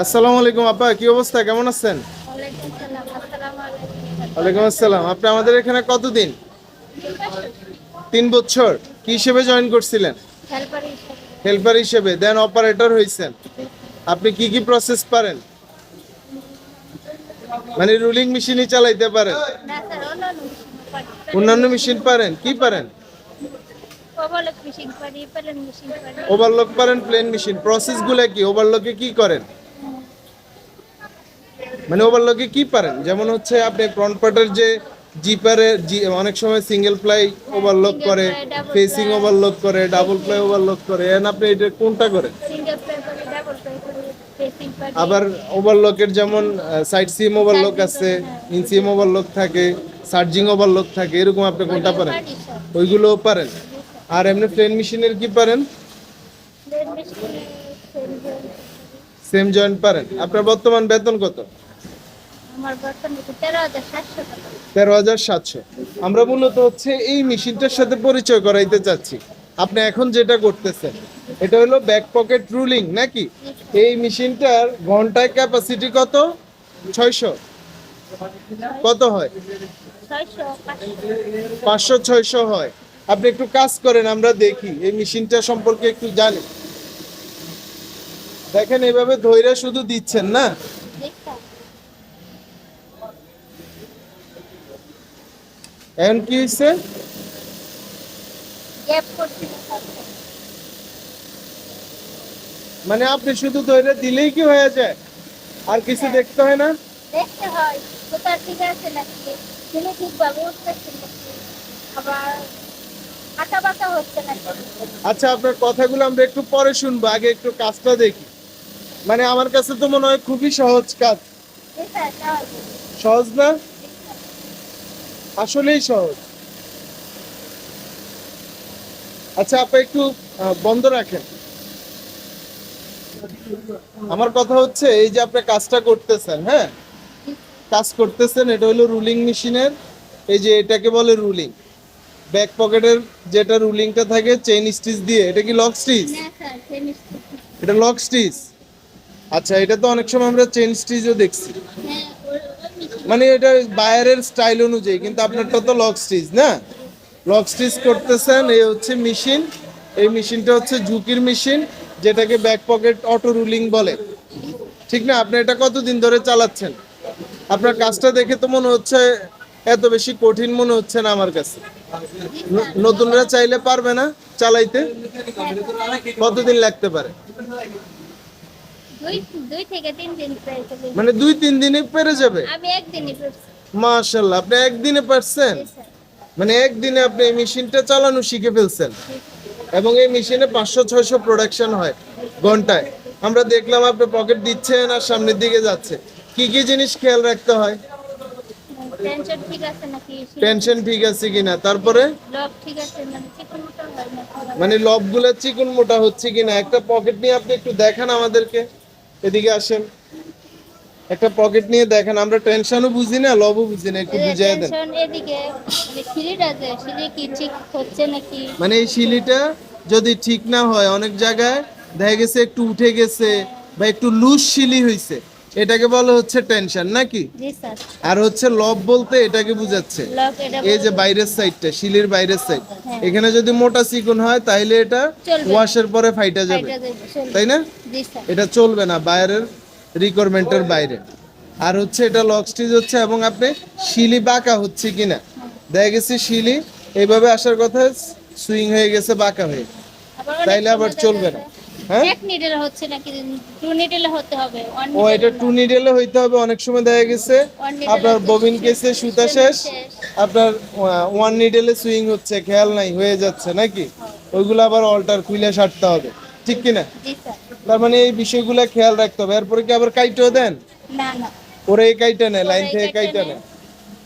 আসসালামু আলাইকুম আপা কি অবস্থা? কেমন আছেন? ওয়ালাইকুম সালাম আসসালামু আপনি আমাদের এখানে কতদিন? তিন বছর। কি হিসেবে জয়েন করছিলেন? হেল্পার হিসেবে। দেন অপারেটর হয়েছেন আপনি কি কি প্রসেস পারেন? মানে রুলিং মেশিনই চালাইতে পারেন। অন্যান্য মেশিন পারেন? কি পারেন? ওভারলক মেশিন প্লেন মেশিন পারি। ওভারলক পারেন প্লেন মেশিন প্রসেসগুলো কি? ওভারলকে কি করেন? মানে ওভারলকে কি পারেন? যেমন হচ্ছে আপনি ফ্রন্ট পার্টের যে জিপারে অনেক সময় সিঙ্গেল প্লাই ওভারলক করে ফেসিং। ওভারলক করে ডাবল প্লাই ওভারলক করে এন আপনি এটা কোনটা করেন? আবার ওভারলকের যেমন সাইড সিম ওভারলক আছে হ্যাঁ। ইনসিএম ওভারলক থাকে সার্জিং ওভারলক থাকে এরকম আপনি কোনটা পারেন? পারি ওইগুলোও পারেন। আর এমনি প্লেন মেশিনের কি পারেন? সেম জয়েন্ট পারেন। আপনার বর্তমান বেতন কত? তেরো হাজার সাতশো আমরা মূলত হচ্ছে এই মেশিনটার সাথে পরিচয় করাইতে চাচ্ছি। আপনি এখন যেটা করতেছেন এটা হলো ব্যাক পকেট রুলিং নাকি? এই মেশিনটার ঘন্টায় ক্যাপাসিটি কত? ছয়শো। কত হয়? পাঁচশো ছয়শো হয়। আপনি একটু কাজ করেন আমরা দেখি। এই মেশিনটা সম্পর্কে একটু জানি। দেখেন এভাবে ধৈর্য শুধু দিচ্ছেন না? এখন কি হয়েছে মানে আপনি শুধু ধৈর্য দিলেই কি হয়ে যায়? আর কিছু দেখতে হয় না? দেখতে হয়। কোথাও ঠিক আছে নাকি? তিনি ঠিকভাবে উঠতেছে নাকি আবার বাঁকা হচ্ছে নাকি? আচ্ছা আপনার কথাগুলো আমরা একটু পরে শুনব আগে একটু কাজটা দেখি। মানে আমার কাছে তো মনে হয় খুবই সহজ কাজ। সহজ না? আসলেই সহজ। আচ্ছা আপনি একটু বন্ধ রাখেন। আমার কথা হচ্ছে এই যে আপনি কাজটা করতেছেন হ্যাঁ? কাজ করতেছেন এটা হলো রুলিং মেশিনের এই যে এটাকে বলে রুলিং। ব্যাক পকেটের যেটা রুলিংটা থাকে চেইন স্টিচ দিয়ে এটা কি লক স্টিচ? না স্যার ফিনিশ এটা লক স্টিচ? আচ্ছা এটা তো অনেক সময় আমরা চেইন স্টিচও দেখছি হ্যাঁ ওই ওই মেশিন মানে এটা বায়ারের স্টাইল অনুযায়ী, কিন্তু আপনারটা তো লক স্টিচ, না? লক স্টিচ করতেছেন, এই হচ্ছে মেশিন। এই মেশিনটা হচ্ছে ঝুঁকির মেশিন, যেটাকে ব্যাক পকেট অটো রুলিং বলে। ঠিক না? আপনি এটা কতদিন ধরে চালাচ্ছেন? আপনার কাজটা দেখে তো মনে হচ্ছে এত বেশি কঠিন মনে হচ্ছে না আমার কাছে। নতুনরা চাইলে পারবে না চালাইতে। কতদিন লাগতে পারে দুই দুই থেকে তিন দিন প্রায় চলে মানে দুই তিন দিনে পেরে যাবে? মাশাল্লাহ আপনি একদিনে পারছেন? মানে একদিনে আপনি এই মেশিনটা চালানো শিখে ফেলছেন। এবং এই মেশিনে পাঁচশো ছয়শো প্রোডাকশন হয় ঘন্টায়। আমরা দেখলাম আপনি পকেট দিচ্ছেন আর সামনের দিকে যাচ্ছে। কি কি জিনিস খেয়াল রাখতে হয়? টেনশন ঠিক আছে কিনা? তারপরে? মানে লবগুলো চিকন মোটা হচ্ছে কিনা? একটা পকেট নিয়ে আপনি একটু দেখান আমাদেরকে। এদিকে আসেন। একটা পকেট নিয়ে দেখেন আমরা টেনশনও বুঝি না লবও বুঝি না একটু বুঝিয়ে দেন। টেনশন এদিকে মানে সিঁড়িটা যে সিঁড়ি কি ঠিক হচ্ছে নাকি? মানে এই শিলিটা যদি ঠিক না হয় অনেক জায়গায় দেখা গেছে একটু উঠে গেছে বা একটু লুজ শিলি হয়েছে এটাকে বলা হচ্ছে টেনশন নাকি? জি স্যার। আর হচ্ছে লব বলতে এটাকে বুঝাচ্ছে। এই যে বাইরের সাইডটা শিলির বাইরের সাইড হ্যাঁ। এখানে যদি মোটা চিকন হয় তাহলে এটা ওয়াশের পরে ফাইটা যাবে। তাই না? এটা চলবে না বাইরের রিকোয়ারমেন্টের বাইরে। আর হচ্ছে এটা লক স্টিচ হচ্ছে এবং আপনি শিলি বাঁকা হচ্ছে কিনা। দেখা গেছে শিলি এইভাবে আসার কথা সুইং হয়ে গেছে বাঁকা হয়ে তাইলে আবার চলবে না। হ্যাঁ? ও এটা টু নিডেলে হইতে হবে অনেক সময় দেখা গেছে আপনার ববিন কেসে সুতা শেষ। আপনার ওয়ান নিডেলে সুইং হচ্ছে খেয়াল নাই হয়ে যাচ্ছে নাকি? ওইগুলো আবার অল্টার খুলে সারতে হবে ঠিক কিনা? তার মানে এই বিষয়গুলো খেয়াল রাখতে হবে। এরপরে কি আবার কাইটেও দেন? না না। ওরে এই কাইটা নেয় লাইন থেকে কাইটা কাইটা নেয়।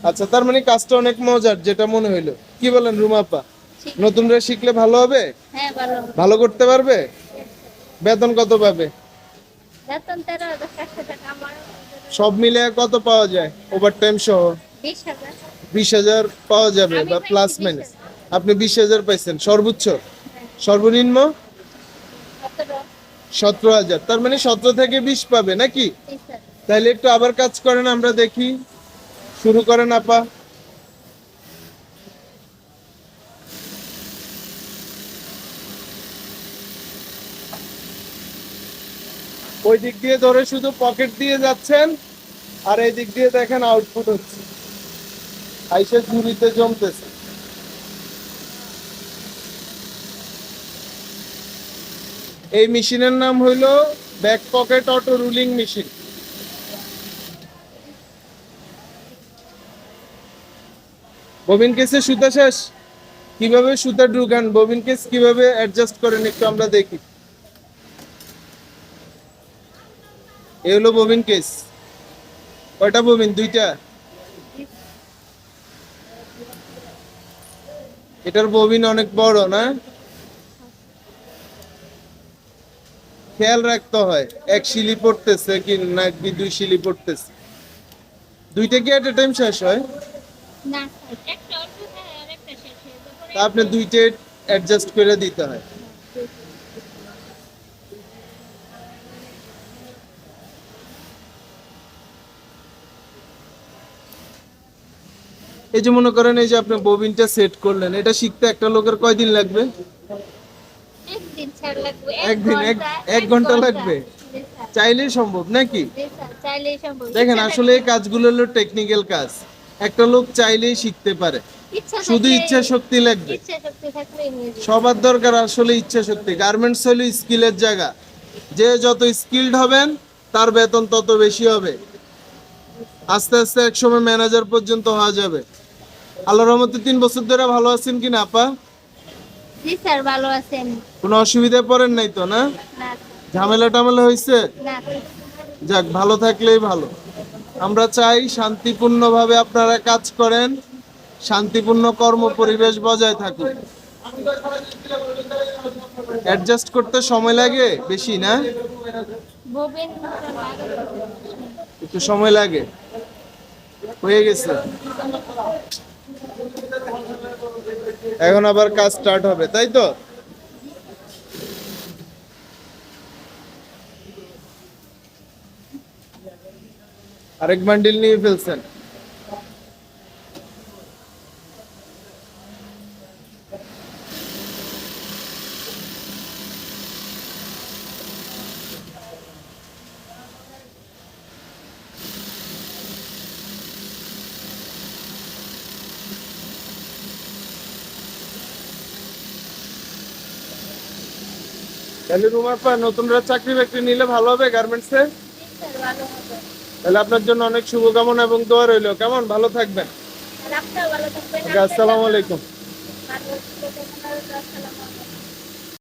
আচ্ছা তার মানে কাজটা অনেক মজার যেটা মনে হইল। কি বলেন রুমাপা? নতুনরা শিখলে ভালো হবে? হ্যাঁ ভালো ভালো করতে পারবে? বেতন কত পাবে? সব মিলে কত পাওয়া যায়? ওভার টাইম সহ? বিশ হাজার। পাওয়া যাবে বা প্লাস 20,000 মাইনাস আপনি বিশ হাজার পাইছেন সর্বোচ্চ? সর্বনিম্ন? সতেরো হাজার। তার মানে সতেরো থেকে বিশ পাবে নাকি? তাহলে একটু আবার কাজ করেন, আমরা দেখি। শুরু করেন আপা। ওই দিক দিয়ে ধরে শুধু পকেট দিয়ে যাচ্ছেন, আর এই দিক দিয়ে দেখেন আউটপুট হচ্ছে। আইসে ঝুড়িতে জমতেছে। এই মেশিনের নাম হইল back pocket auto ruling machine. Bobbin কেসে সুতা শেষ? কীভাবে সুতা ঢুকান? ববিন কেস কীভাবে অ্যাডজাস্ট করেন একটু আমরা দেখি। এ হলো ববিন কেস। কয়টা ববিন? দুইটা? এটার ববিন অনেক বড়, না? খেয়াল রাখতে হয় এক শিলি পড়তেছে কি নাকি দুই শিলি পড়তেছে? দুইটা কি এট এ টাইম শেষ হয়? না তা আপনি দুইটা অ্যাডজাস্ট করে দিতে হয়। এই যে মনে করেন এই যে আপনি ববিনটা সেট করলেন এটা শিখতে একটা লোকের কয়দিন লাগবে? একদিন স্যার লাগবে একদিন, এক- ঘণ্টা, লাগবে? চাইলেই সম্ভব নাকি? চাইলেই সম্ভব। দেখেন আসলে এই কাজগুলো হলো টেকনিক্যাল কাজ। একটা লোক চাইলেই শিখতে পারে। শুধু ইচ্ছা শক্তি লাগবে। সবার দরকার আসলে ইচ্ছা শক্তি। গার্মেন্টস হলো স্কিলের জায়গা। যে যত স্কিলড হবেন তার বেতন তত বেশি হবে। আস্তে আস্তে একসময় ম্যানেজার পর্যন্ত হওয়া যাবে। আল্লাহর রহমতে তিন বছর ধরে ভালো আছেন কি না আপা? জি স্যার ভালো আছেন। কোনো অসুবিধায় পড়েন নাই তো না? ঝামেলা টামেলা হয়েছে যাক ভালো থাকলেই ভালো। আমরা চাই শান্তিপূর্ণভাবে আপনারা কাজ করেন শান্তিপূর্ণ কর্ম পরিবেশ বজায় থাকুক। অ্যাডজাস্ট করতে সময় লাগে? বেশি না? একটু সময় লাগে। হয়ে গেছে। এখন আবার কাজ স্টার্ট হবে তাই তো? আরেক বান্ডিল নিয়ে ফেলছেন। তাহলে রুমার পা নতুনরা চাকরি বাকরি নিলে ভালো হবে গার্মেন্টসে জি স্যার ভালো হবে তাহলে আপনার জন্য অনেক শুভকামনা এবং দোয়া রইল। কেমন? ভালো থাকবেন। আসসালামু আলাইকুম।